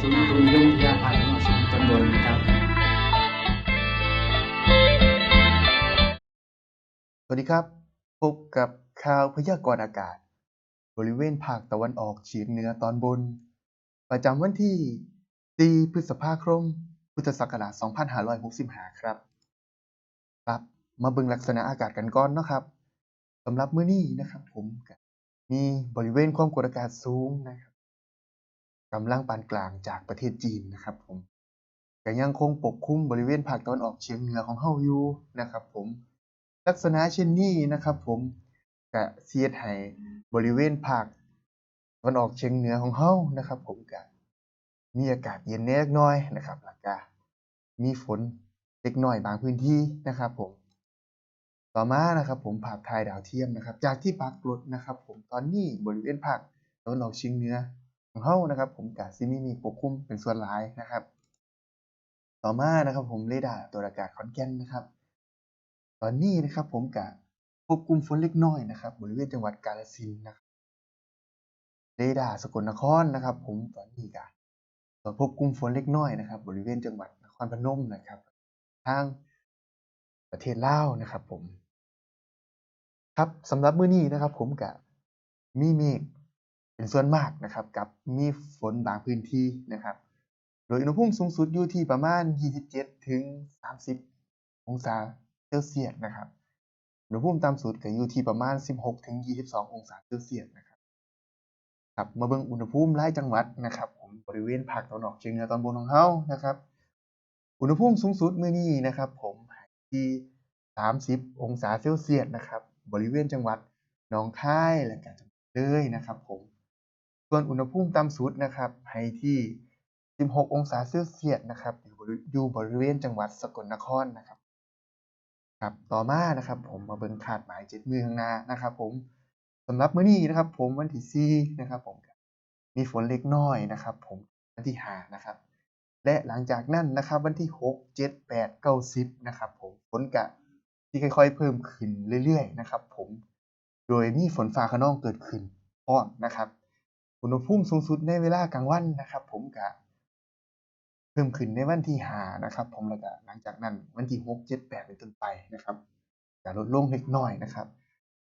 ศูนย์ตุนยงยาภาคตะวันอองเหนือตอนบนนะครับ สวัสดีครับ พบกับข่าวพยากรณ์อากาศ บริเวณภาคตะวันออกเฉียงเหนือตอนบน ประจำวันที่ 4 พฤษภาคม พุทธศักราช 2565 ครับ ครับ มาเบิ่งลักษณะอากาศกันก่อนนะครับสำหรับมื้อนี้นะครับ ผมก็มีบริเวณความกดอากาศสูงนะครับ กำลังปานกลางจากประเทศจีนนะครับผมก็ยังคงปกคลุมบริเวณภาคตะวันออกเฉียงเหนือของเฮาอยู่นะครับผมลักษณะเช่นนี้นะครับผมก็เสียดให้บริเวณภาคตะวันออกเฉียงเหนือของเฮานะครับ ผมก็มีอากาศเย็นเล็กน้อยนะครับแล้วก็มีฝนเล็กน้อยบางพื้นที่นะครับผมต่อมานะครับผมภาพถ่ายดาวเทียมนะครับ จากที่ปรากฏนะครับ ผมตอนนี้บริเวณภาคตะวันออกเฉียงเหนือ ของเฮานะครับ ผมก็สิมีมฆปกคลุมเป็นส่วนหลายนะครับ ต่อมานะครับผมเรดาร์ตรวอากาศขอนแก่นนะครับ ตอนนี้นะครับ ผมกะควบคุมฝนเล็กน้อยนะครับ บริเวณจังหวัดกาฬสินธุ์นะครับเรดาร์สกลนครนะครับ ผมตอนนี้กะควบคุมฝนเล็กน้อยนะครับ บริเวณจังหวัดนครพนมนะครับ ทางประเทศลาวนะครับ ผม ครับสำหรับมื้อนี้นะครับ ผมกะมีเมฆ เป็นส่วนมากนะครับกับมีฝนบางพื้นที่นะครับ โดยอุณหภูมิสูงสุดอยู่ที่ประมาณ 27 ถึง 30 องศาเซลเซียสนะครับ อุณหภูมิต่ำสุดก็อยู่ที่ประมาณ 16 ถึง 22 องศาเซลเซียสนะครับครับมาเบิ่งอุณหภูมิรายจังหวัดนะครับ ผมบริเวณภาคตะวันออกเฉียงเหนือตอนบนของเฮานะครับ อุณหภูมิสูงสุดมื้อนี้นะครับ ผมที่ 30 องศาเซลเซียสนะครับ บริเวณจังหวัดหนองคายและก็จังหวัดเลยนะครับ ผม ส่วนอุณหภูมิต่ำสุดนะครับให้ที่ 16 องศาเซลเซียสนะครับอยู่บริเวณจังหวัดสกลนครนะครับครับต่อมานะครับผมมาเบิ่งคาดหมายเจ็ดมือข้างหน้านะครับผมสำหรับมื้อนี้นะครับ ผมวันที่4นะครับผมมีฝนเล็กน้อยนะครับ ผมวันที่5นะครับและหลังจากนั้นนะครับวันที่ 6 7 8 9 10นะครับผมฝนก็ที่ค่อยๆ เพิ่มขึ้นเรื่อยๆนะครับ ผมโดยมีฝนฟ้าคะนองเกิดขึ้นพร้อมนะครับ อุณหภูมิสูงสุดในเวลากลางวันนะครับ ผมก็เพิ่มขึ้นในวันที่5นะครับ ผมแล้วก็หลังจากนั้นวันที่6 7 8เป็นต้นไปนะครับจะลดลงเล็กน้อยนะครับ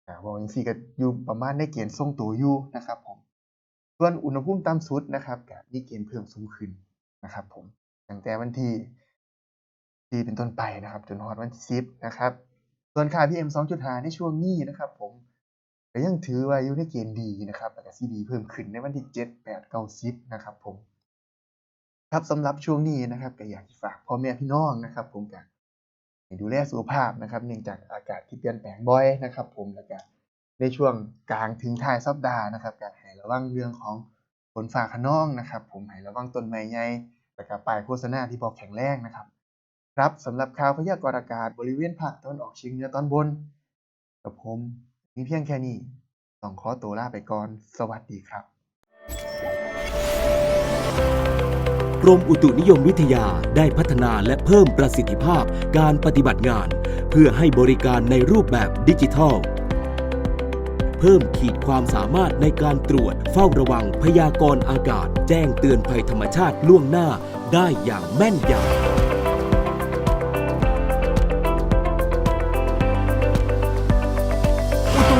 อ่าอกจังซี่ก็อยู่ประมาณในเกณฑ์ทรงตัวอยู่นะครับ ผม ส่วนอุณหภูมิต่ำสุดนะครับก็มีเกณฑ์เพิ่มสูงขึ้นนะครับ ผมตั้งแต่วันที่ที่เป็นต้นไปนะครับ จนฮอดวันที่10นะครับ ส่วนค่า PM 2.5 ในช่วงนี้นะครับ ผม ก็ยังถือว่าอยู่ในเกณฑ์ดีนะครับแล้วก็สิดีเพิ่มขึ้นในวันที่ 7 8 9 10นะครับผมครับสำหรับช่วงนี้นะครับก็อยากฝากพ่อแม่พี่น้องนะครับ ผมก็ให้ดูแลสุขภาพนะครับ เนื่องจากอากาศที่เปลี่ยนแปลงบ่อยนะครับ ผมแล้วก็ในช่วงกลางถึงท้ายสัปดาห์นะครับก็ให้ระวังเรื่องของฝนฟ้าคะนองนะครับ ผมให้ระวังต้นไม้ใหญ่แล้วก็ป้ายโฆษณาที่บ่แข็งแรงนะครับ ครับสำหรับข่าวพยากรณ์อากาศบริเวณภาคตะวันออกเฉียงเหนือตอนบนกับผม มีเพียงแค่นี้ ต้องขอตัวลาไปก่อน สวัสดีครับ กรมอุตุนิยมวิทยาได้พัฒนาและเพิ่มประสิทธิภาพการปฏิบัติงาน เพื่อให้บริการในรูปแบบดิจิทัล เพิ่มขีดความสามารถในการตรวจเฝ้าระวังพยากรณ์อากาศ แจ้งเตือนภัยธรรมชาติล่วงหน้าได้อย่างแม่นยำ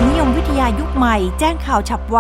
นิยมวิทยายุคใหม่ แจ้งข่าวฉับไว